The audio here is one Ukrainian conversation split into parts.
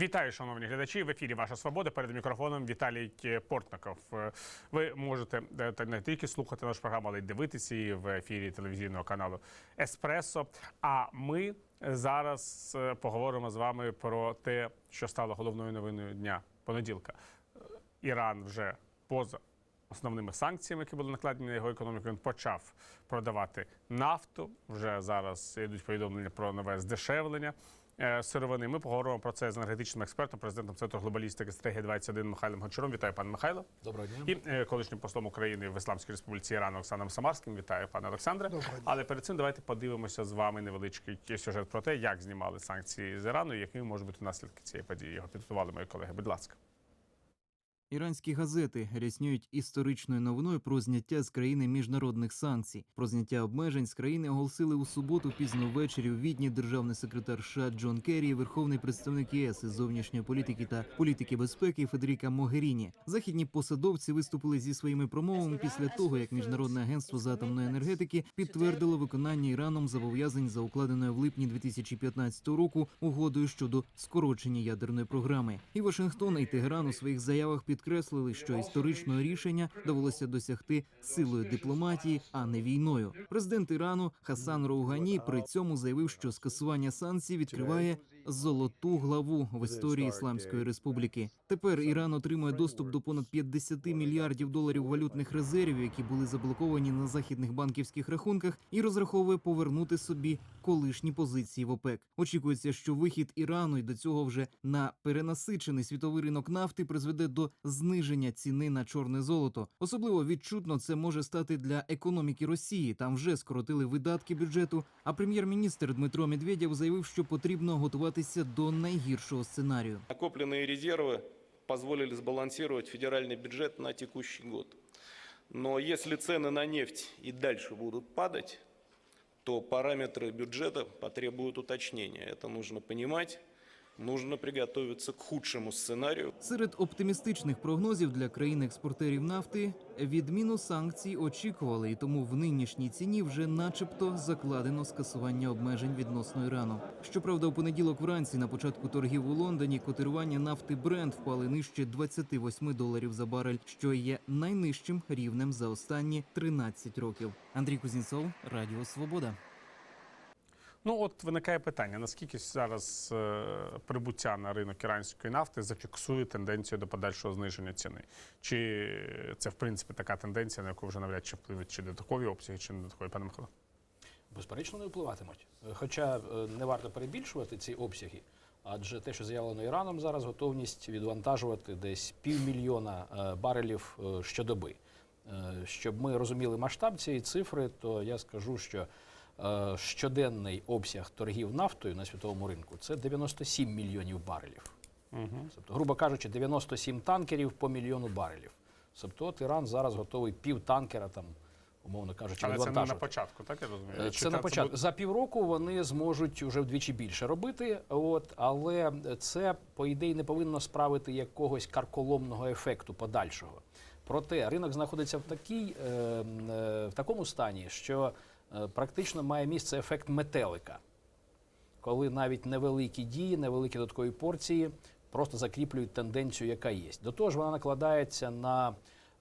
Вітаю, шановні глядачі. В ефірі Ваша Свобода. Перед мікрофоном Віталій Портников. Е, Ви можете е, не тільки слухати нашу програму, але й дивитися її в ефірі телевізійного каналу Еспресо. А ми зараз е, поговоримо з вами про те, що стало головною новиною дня понеділка. Іран вже поза основними санкціями, які були накладені на його економіку, він почав продавати нафту. Вже зараз йдуть повідомлення про нове здешевлення сировини. Ми поговоримо про це з енергетичним експертом, президентом Центру глобалістики стратегії 21 Михайлом Гончаром. Вітаю, пане Михайло. Доброго дня. І е, колишнім послом України в Ісламській Республіці Іран Оксаном Самарським. Вітаю, пане Олександре. Але перед цим давайте подивимося з вами невеличкий сюжет про те, як знімали санкції з Ірану, і якими можуть бути наслідки цієї події. Його підготували мої колеги. Будь ласка. Іранські газети ряснюють історичною новиною про зняття з країни міжнародних санкцій. Про зняття обмежень з країни оголосили у суботу пізно ввечері у відні державний секретар США Джон Керрі, верховний представник ЄС із зовнішньої політики та політики безпеки Федеріка Могеріні. Західні посадовці виступили зі своїми промовами після того, як міжнародне агентство з атомної енергетики підтвердило виконання Іраном зобов'язань за укладеною в липні 2015 року угодою щодо скорочення ядерної програми. І Вашингтон і Тегеран у своїх заявах підкреслили, що історичного рішення довелося досягти силою дипломатії, а не війною. Президент Ірану Хасан Роугані при цьому заявив, що скасування санкцій відкриває золоту главу в історії Ісламської республіки. Тепер Іран отримує доступ до понад 50 мільярдів доларів валютних резервів, які були заблоковані на західних банківських рахунках, і розраховує повернути собі колишні позиції в ОПЕК. Очікується, що вихід Ірану і до цього вже на перенасичений світовий ринок нафти призведе до зниження ціни на чорне золото. Особливо відчутно це може стати для економіки Росії. Там вже скоротили видатки бюджету. А прем'єр-міністр Дмитро Медведєв заявив, що потрібно готуватися до найгіршого сценарію. Накопленные резервы позволили сбалансировать федеральный бюджет на текущий год. Но если цены на нефть и дальше будут падать, то параметры бюджета потребуют уточнения. Это нужно понимать. Нужно приготовиться к худшему сценарию. Серед оптимістичних прогнозів для країн-експортерів нафти відміну санкцій очікували, і тому в нинішній ціні вже, начебто, закладено скасування обмежень відносно Ірану. Щоправда, у понеділок вранці на початку торгів у Лондоні котирування нафти Brent впали нижче 28 доларів за барель, що є найнижчим рівнем за останні 13 років. Андрій Кузнєцов, Радіо Свобода. Ну от виникає питання: наскільки зараз е, прибуття на ринок іранської нафти зафіксує тенденцію до подальшого зниження ціни? Чи це в принципі така тенденція, на яку вже навряд чи впливуть чи додаткові обсяги, чи не додаткові, пане Михайло? Безперечно, не впливатимуть. Хоча е, не варто перебільшувати ці обсяги, адже те, що заявлено Іраном зараз, готовність відвантажувати десь півмільйона е, барелів щодоби. Щоб ми розуміли масштаб цієї цифри, то я скажу, що щоденний обсяг торгів нафтою на світовому ринку це 97 мільйонів барелів. Угу. Тобто, грубо кажучи, 97 танкерів по мільйону барелів. Тобто, от Іран зараз готовий пів танкера, там, умовно кажучи, Але це не на початку, так я розумію? Е, Це на початку. буде- За півроку вони зможуть вже вдвічі більше робити. От, але це, по ідеї, не повинно справити якогось карколомного ефекту подальшого. Проте ринок знаходиться в, такій, е, е, в такому стані, що е, практично має місце ефект метелика, коли навіть невеликі дії, невеликі додаткові порції просто закріплюють тенденцію, яка є. До того ж, вона накладається на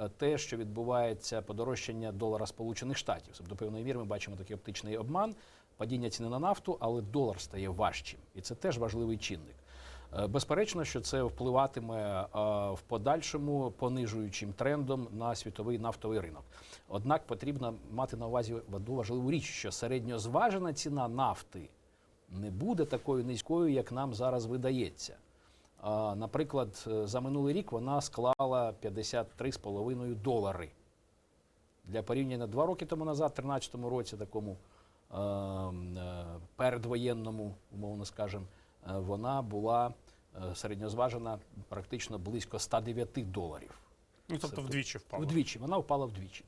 е, те, що відбувається подорожчання долара Сполучених Штатів. Тобто, до певної міри ми бачимо такий оптичний обман, падіння ціни на нафту, але долар стає важчим, і це теж важливий чинник. Е, Безперечно, що це впливатиме е, в подальшому понижуючим трендом на світовий нафтовий ринок. Однак потрібно мати на увазі одну важливу річ, що середньозважена ціна нафти не буде такою низькою, як нам зараз видається. Наприклад, е, за минулий рік вона склала 53,5 долари. Для порівняння два роки тому назад, в 2013 році, такому е, м, е, передвоєнному, умовно скажемо, вона була е, середньозважена практично близько 109 доларів. Ну, тобто вдвічі впало. Вдвічі, вона впала вдвічі.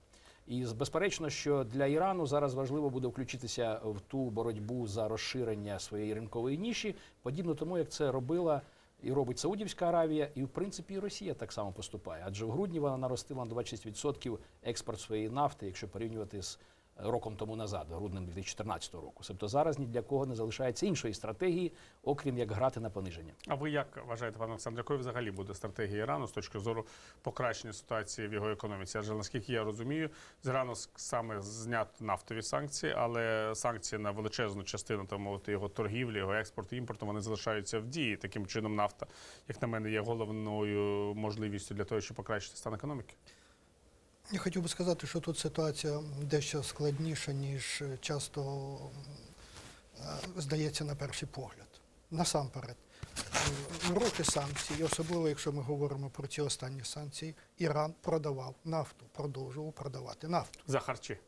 І безперечно, що для Ірану зараз важливо буде включитися в ту боротьбу за розширення своєї ринкової ніші, подібно тому, як це робила і робить Саудівська Аравія, і в принципі і Росія так само поступає. Адже в грудні вона наростила на 26% експорт своєї нафти, якщо порівнювати з роком тому назад, груднем 2014 року. Тобто зараз ні для кого не залишається іншої стратегії, окрім як грати на пониження. А ви як вважаєте, пане Олександре, якою взагалі буде стратегія Ірану з точки зору покращення ситуації в його економіці? Адже наскільки я розумію, з Ірану саме знято нафтові санкції, але санкції на величезну частину там мовити його торгівлі, його експорту, імпорту вони залишаються в дії. Таким чином, нафта, як на мене, є головною можливістю для того, щоб покращити стан економіки. Я хотів би сказати, що тут ситуація дещо складніша, ніж часто е, здається на перший погляд. Насамперед, е, роки санкцій, особливо якщо ми говоримо про ці останні санкції, Іран продавав нафту, продовжував продавати нафту. За харчі.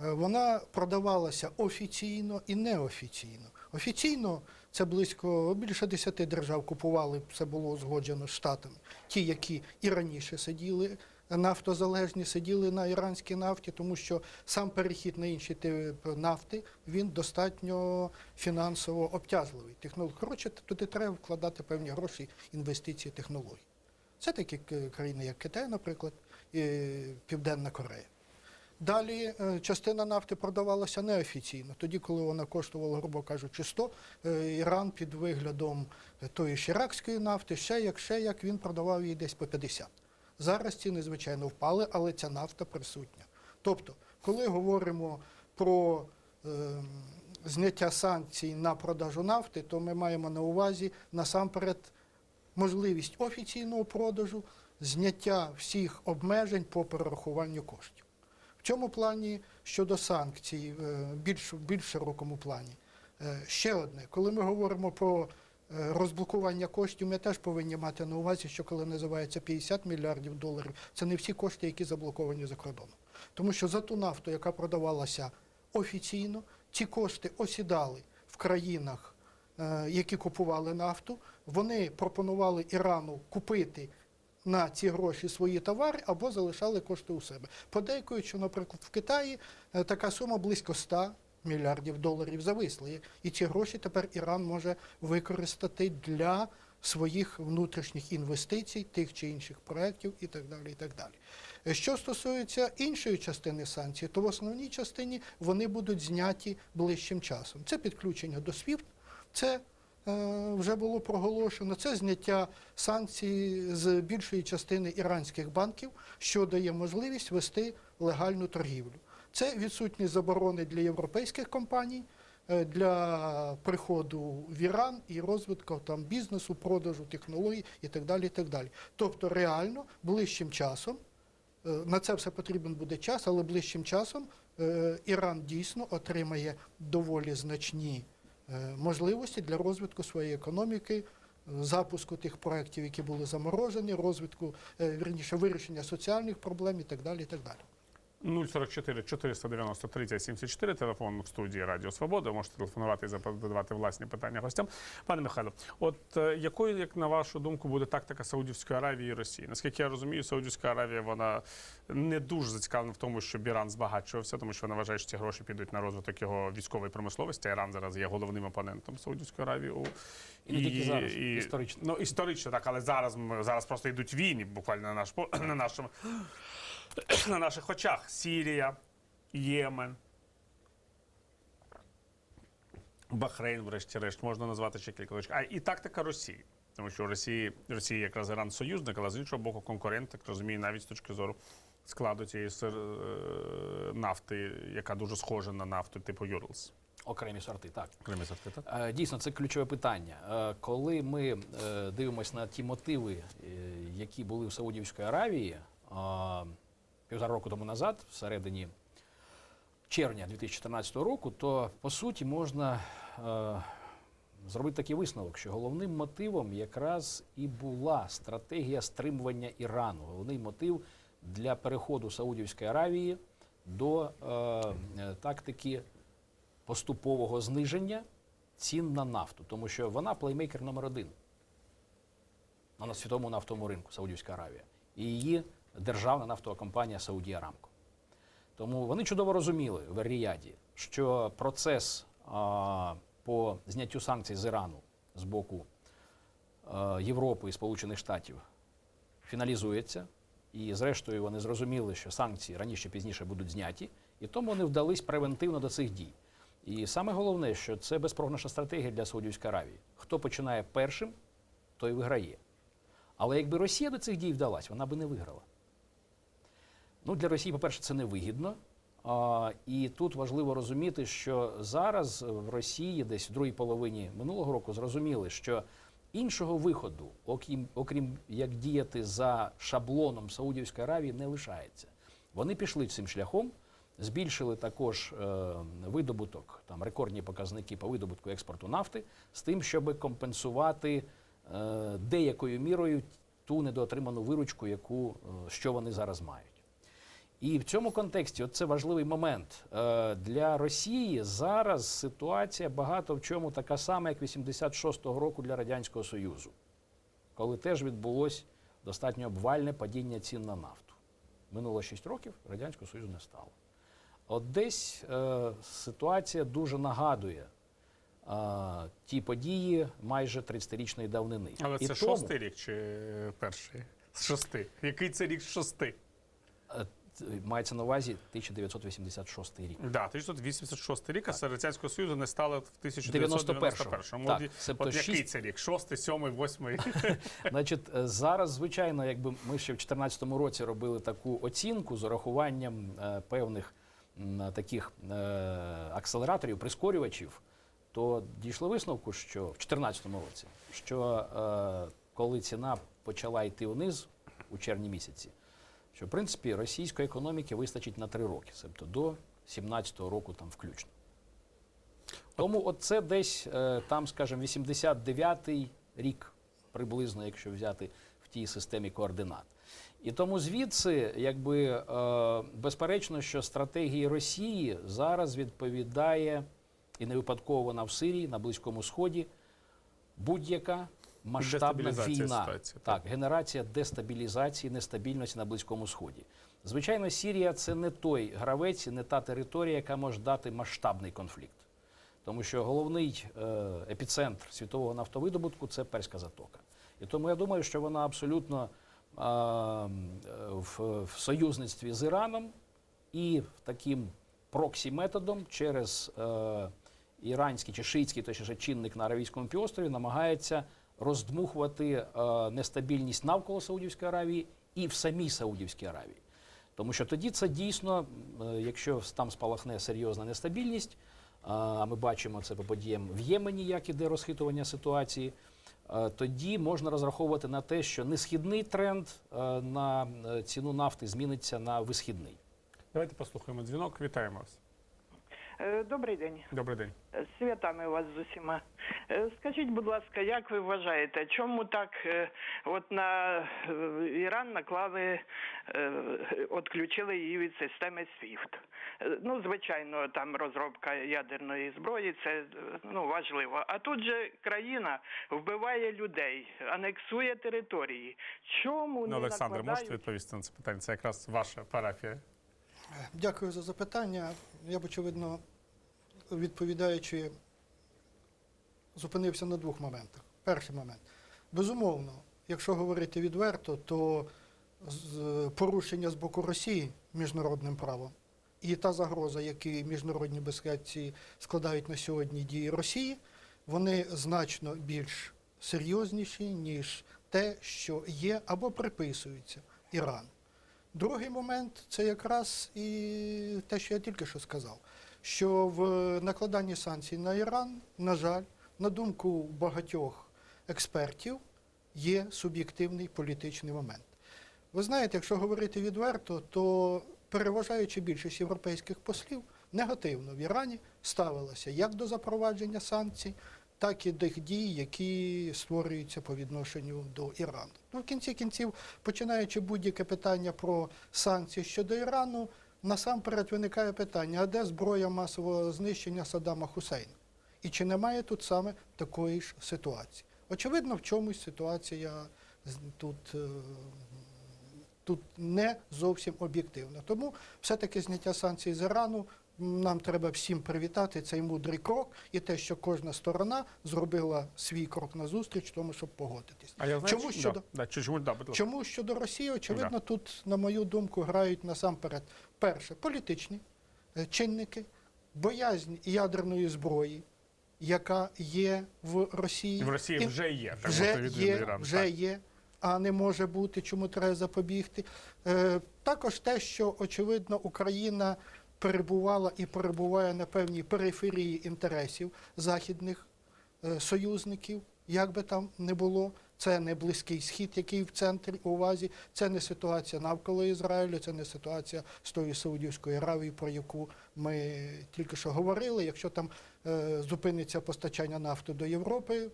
Е, Вона продавалася офіційно і неофіційно. Офіційно це близько більше 10 держав купували, це було узгоджено з Штатами. Ті, які і раніше сиділи нафтозалежні, сиділи на іранській нафті, тому що сам перехід на інші типи нафти він достатньо фінансово обтяжливий. Технолог... Коротше, туди треба вкладати певні гроші, інвестиції, технології. Це такі країни, як Китай, наприклад, і Південна Корея. Далі е, частина нафти продавалася неофіційно. Тоді, коли вона коштувала, грубо кажучи, 100, е, Іран під виглядом тої ж іракської нафти, ще як, ще як, він продавав її десь по 50. Зараз ціни, звичайно, впали, але ця нафта присутня. Тобто, коли говоримо про е, зняття санкцій на продажу нафти, то ми маємо на увазі насамперед можливість офіційного продажу, зняття всіх обмежень по перерахуванню коштів. В цьому плані щодо санкцій, е, більш, більш широкому плані. Е, Ще одне, коли ми говоримо про розблокування коштів, ми теж повинні мати на увазі, що коли називається 50 мільярдів доларів, це не всі кошти, які заблоковані за кордоном. Тому що за ту нафту, яка продавалася офіційно, ці кошти осідали в країнах, е, які купували нафту. Вони пропонували Ірану купити на ці гроші свої товари або залишали кошти у себе. Подейкують, що, наприклад, в Китаї е, така сума близько 100 мільярдів доларів зависла. І- ці гроші тепер Іран може використати для своїх внутрішніх інвестицій, тих чи інших проєктів і так далі. І так далі. Що стосується іншої частини санкцій, то в основній частині вони будуть зняті ближчим часом. Це підключення до SWIFT, це е, вже було проголошено. Це зняття санкцій з більшої частини іранських банків, що дає можливість вести легальну торгівлю. Це відсутність заборони для європейських компаній. е, Для приходу в Іран і розвитку там бізнесу, продажу технологій і так далі. І так далі. Тобто, реально ближчим часом е, на це все потрібен буде час, але ближчим часом е, Іран дійсно отримає доволі значні можливості для розвитку своєї економіки, запуску тих проєктів, які були заморожені, розвитку, вірніше, вирішення соціальних проблем і так далі. І так далі. 044 490 30 74, телефон в студії Радіо Свобода. Можете телефонувати і задавати власні питання гостям. Пане Михайло, от е, якою, як на вашу думку, буде тактика Саудівської Аравії і Росії? Наскільки я розумію, Саудівська Аравія вона не дуже зацікавлена в тому, щоб Іран збагачувався, тому що вона вважає, що ці гроші підуть на розвиток його військової промисловості. Іран зараз є головним опонентом Саудівської Аравії. у- І не тільки зараз, історично. Ну історично так, але зараз зараз просто йдуть війни, буквально на наш на нашому на наших очах. Сірія, Ємен. Бахрейн, врешті-решт, можна назвати ще кілька точок. А і тактика Росії. Тому що Росії, Росія якраз Іран союзник, але з іншого боку, конкурент, так розумію, навіть з точки зору складу цієї сир- е, нафти, яка дуже схожа на нафту типу Юрлс. Окремі сорти, так. Окремі сорти, так? Е, Дійсно, це ключове питання. Е, Коли ми дивимося на ті мотиви, які були в Саудівській Аравії півтора року тому назад, всередині червня 2014 року, то по суті можна е, зробити такий висновок, що головним мотивом якраз і була стратегія стримування Ірану. Головний мотив для переходу Саудівської Аравії до е, е, тактики поступового зниження цін на нафту, тому що вона плеймейкер номер один на світовому нафтовому ринку Саудівська Аравія і її державна нафтова компанія Сауді Арамко. Тому вони чудово розуміли в Ріяді, що процес а, по зняттю санкцій з Ірану з боку а, Європи і Сполучених Штатів фіналізується. І зрештою вони зрозуміли, що санкції раніше чи пізніше будуть зняті, І тому вони вдались превентивно до цих дій. І саме головне, що це безпрограшна стратегія для Саудівської Аравії. Хто починає першим, той виграє. Але якби Росія до цих дій вдалась, вона би не виграла. Ну, для Росії, по-перше, це невигідно. А, і тут важливо розуміти, що зараз в Росії, десь в другій половині минулого року, зрозуміли, що іншого виходу, окрім, окрім як діяти за шаблоном Саудівської Аравії, не лишається. Вони пішли цим шляхом, збільшили також е, видобуток, там рекордні показники по видобутку експорту нафти, з тим, щоб компенсувати е, деякою мірою ту недоотриману виручку, яку е, що вони зараз мають. І в цьому контексті це важливий момент Е, для Росії. Зараз ситуація багато в чому така сама, як 86-го року для радянського союзу, коли теж відбулось достатньо обвальне падіння цін на нафту. Минуло 6 років, радянського союзу не стало. От десь е, ситуація дуже нагадує е, ті події майже 30-річної давнини. Але І це тому- шостий рік чи перший? З шести. Який це рік з шести? Е, Мається на увазі 1986 рік. Да, 1986 рік, а Радянського Союзу не стало в 1991. Так, От, який шість- це рік? Шостий, сьомий, восьмий? Значить, е, зараз, звичайно, якби ми ще в 2014 році робили таку оцінку з урахуванням е, певних м, таких е, акселераторів, прискорювачів, то дійшли висновку, що в 2014 році, що е, коли ціна почала йти вниз у червні місяці, що в принципі російської економіки вистачить на три роки, тобто до 2017 року там включно. Тому от це десь е, там, скажімо, 89-й рік приблизно, якщо взяти в тій системі координат. І тому звідси, якби е, безперечно, що стратегії Росії зараз відповідає, і не випадково вона в Сирії, на Близькому Сході, будь-яка масштабна війна. ситуації, Так, генерація дестабілізації, нестабільності на Близькому Сході. Звичайно, Сірія це не той гравець, не та територія, яка може дати масштабний конфлікт. Тому що головний е, епіцентр світового нафтовидобутку це Перська затока. І тому я думаю, що вона абсолютно е, в, союзництві з Іраном і таким проксі-методом через е, іранський чи шиїцький точніше, чинник на Аравійському півострові намагається роздмухувати е, нестабільність навколо Саудівської Аравії і в самій Саудівській Аравії. Тому що тоді це дійсно, е, якщо там спалахне серйозна нестабільність, а ми бачимо це по подіям в Ємені, як іде розхитування ситуації. е, Тоді можна розраховувати на те, що несхідний тренд е, на е, ціну нафти зміниться на висхідний. Давайте послухаємо дзвінок. Вітаємо вас. Е, Добрий день. Добрий день. Е, святами вас з усіма. Е, Скажіть, будь ласка, як ви вважаєте, чому так от на Іран наклали, відключили її від системи SWIFT? Ну, звичайно, там розробка ядерної зброї, це ну, важливо. А тут же країна вбиває людей, анексує території. Чому Ну, не Олександр, накладають... можете відповісти на це питання? Це якраз ваша парафія. Дякую за запитання. Я б, очевидно, відповідаючи, зупинився на двох моментах. Перший момент. Безумовно, якщо говорити відверто, то порушення з боку Росії міжнародним правом і та загроза, яку міжнародні безпеці складають на сьогодні дії Росії, вони значно більш серйозніші, ніж те, що є або приписується Ірану. Другий момент це якраз і те, що я тільки що сказав, що в накладанні санкцій на Іран, на жаль, на думку багатьох експертів, є суб'єктивний політичний момент. Ви знаєте, якщо говорити відверто, то переважаючи більшість європейських послів негативно в Ірані ставилася як до запровадження санкцій, так і тих дій, які створюються по відношенню до Ірану. Ну, в кінці кінців, починаючи будь-яке питання про санкції щодо Ірану, насамперед виникає питання: а де зброя масового знищення Саддама Хусейна? І чи немає тут саме такої ж ситуації? Очевидно, в чомусь ситуація тут, е, тут не зовсім об'єктивна. Тому все-таки зняття санкцій з Ірану нам треба всім привітати цей мудрий крок і те, що кожна сторона зробила свій крок назустріч тому, щоб погодитись. А я знаю, Чому що- щодо- да, да, чому да. Чому щодо Росії, очевидно, Да. тут, на мою думку, грають насамперед перше політичні е, чинники: боязнь ядерної зброї, яка є в Росії. В Росії І- вже є. так, вже є, Іран, вже так. є, а не може бути, чому треба запобігти. Е, також те, що очевидно Україна перебувала і перебуває на певній периферії інтересів західних е, союзників, як би там не було. Це не близький схід, який в центрі увазі, це не ситуація навколо Ізраїлю, це не ситуація з тою Саудівською Аравією, про яку ми тільки що говорили. Якщо там е, зупиниться постачання нафти до Європи,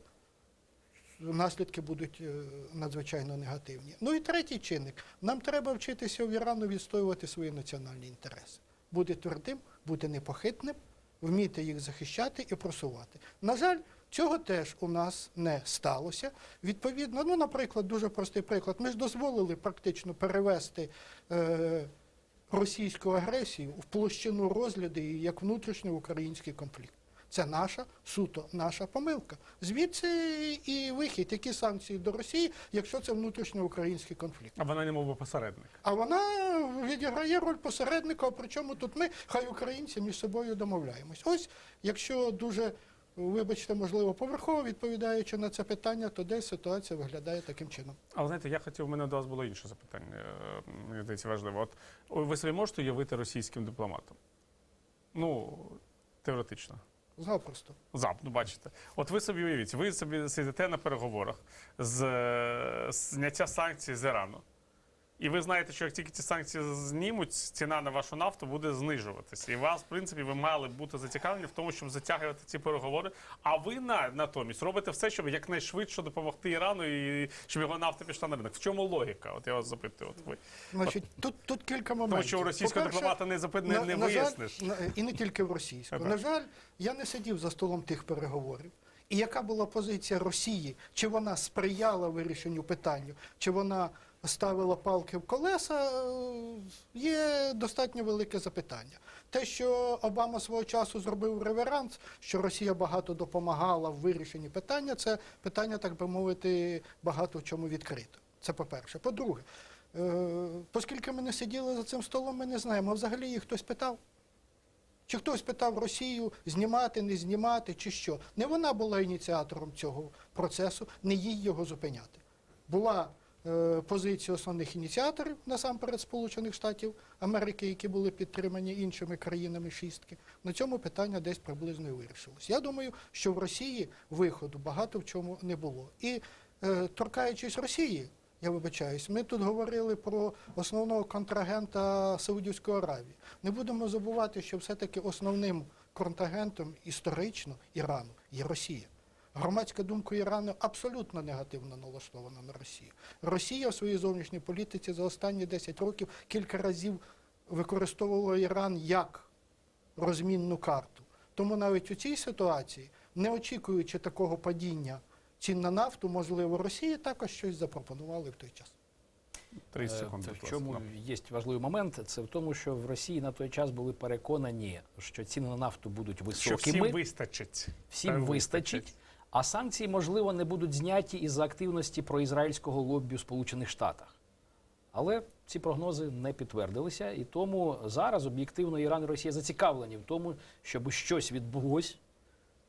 наслідки будуть е, надзвичайно негативні. Ну і третій чинник. Нам треба вчитися в Ірану відстоювати свої національні інтереси. Бути твердим, бути непохитним, вміти їх захищати і просувати. На жаль, цього теж у нас не сталося. Відповідно, ну, наприклад, дуже простий приклад. Ми ж дозволили практично перевести. Е, Російську агресію в площину розгляду як внутрішньоукраїнський конфлікт. Це наша суто наша помилка. Звідси і вихід, які санкції до Росії, якщо це внутрішньоукраїнський конфлікт. А вона не мов би посередник. А вона відіграє роль посередника, причому тут ми, хай українці між собою домовляємось. Ось, якщо дуже, вибачте, можливо, поверхово відповідаючи на це питання, то десь ситуація виглядає таким чином. Але знаєте, я хотів, у мене до вас було інше запитання. е, Мені здається, важливо. От ви собі можете уявити російським дипломатом? Ну, теоретично. Запросто. Зап, ну бачите. От ви собі уявіть, ви собі сидите на переговорах з е, зняття санкцій з Ірану. І ви знаєте, що як тільки ці санкції знімуть, ціна на вашу нафту буде знижуватися. І вас, в принципі, ви мали бути зацікавлені в тому, щоб затягувати ці переговори. А ви на, натомість робите все, щоб якнайшвидше допомогти Ірану і щоб його нафта пішла на ринок. В чому логіка? От я вас запитую. От ви. Значить, тут, тут кілька моментів. Тому що у російського дипломата не, запит... не, на- не на жаль, виясниш. на- і не тільки в російську. Ага. На жаль, я не сидів за столом тих переговорів. І яка була позиція Росії? Чи вона сприяла вирішенню питання, чи вона ставила палки в колеса, е, є достатньо велике запитання. Те, що Обама свого часу зробив реверанс, що Росія багато допомагала в вирішенні питання, це питання, так би мовити, багато в чому відкрито. Це по-перше. По-друге, е, оскільки ми не сиділи за цим столом, ми не знаємо, а взагалі їх хтось питав. Чи хтось питав Росію знімати, не знімати, чи що? Не вона була ініціатором цього процесу, не їй його зупиняти. Була е, позиція основних ініціаторів, насамперед Сполучених Штатів Америки, які були підтримані іншими країнами шістки. На цьому питання десь приблизно і вирішилось. Я думаю, що в Росії виходу багато в чому не було. І е, торкаючись Росії, я вибачаюсь, ми тут говорили про основного контрагента Саудівської Аравії. Не будемо забувати, що все-таки основним контрагентом історично Ірану є Росія. Громадська думка Ірану абсолютно негативно налаштована на Росію. Росія в своїй зовнішній політиці за останні 10 років кілька разів використовувала Іран як розмінну карту. Тому навіть у цій ситуації, не очікуючи такого падіння цін на нафту, можливо, Росії також щось запропонували в той час. 30 Е, секунд. це В чому є важливий момент? Це в тому, що в Росії на той час були переконані, що ціни на нафту будуть Що всім вистачить. всім Та вистачить. А санкції, можливо, не будуть зняті із-за активності проізраїльського лоббі у Сполучених Штатах. Але ці прогнози не підтвердилися, і тому зараз об'єктивно Іран і Росія зацікавлені в тому, щоб щось відбулось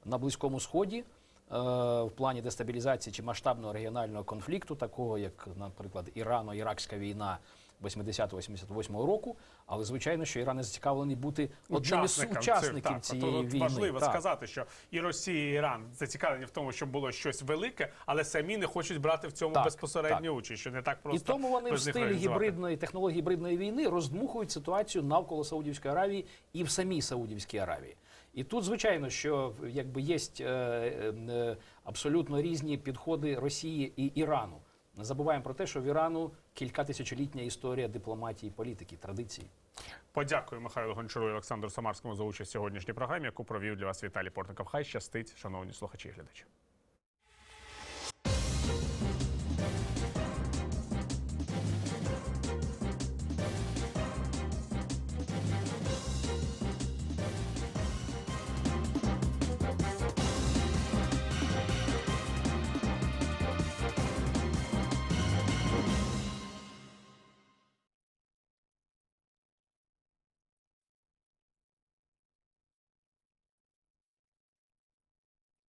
на Близькому Сході е, в плані дестабілізації чи масштабного регіонального конфлікту, такого як, наприклад, Ірано-Іракська війна 80-88 року. Але звичайно, що Іран не зацікавлений бути одним із учасників так, цієї от війни. Важливо Так. сказати, що і Росія, і Іран зацікавлені в тому, щоб було щось велике, але самі не хочуть брати в цьому Так, безпосередню участь, що не так І тому вони в стилі гібридної технології гібридної війни роздмухують ситуацію навколо Саудівської Аравії і в самій Саудівській Аравії. І тут, звичайно, що якби є е, е, абсолютно різні підходи Росії і Ірану. Не забуваємо про те, що в Ірану кілька тисячолітня історія дипломатії, політики, традиції. Подякую Михайлу Гончару і Олександру Самарському за участь в сьогоднішній програмі, яку провів для вас Віталій Портников. Хай щастить, шановні слухачі і глядачі.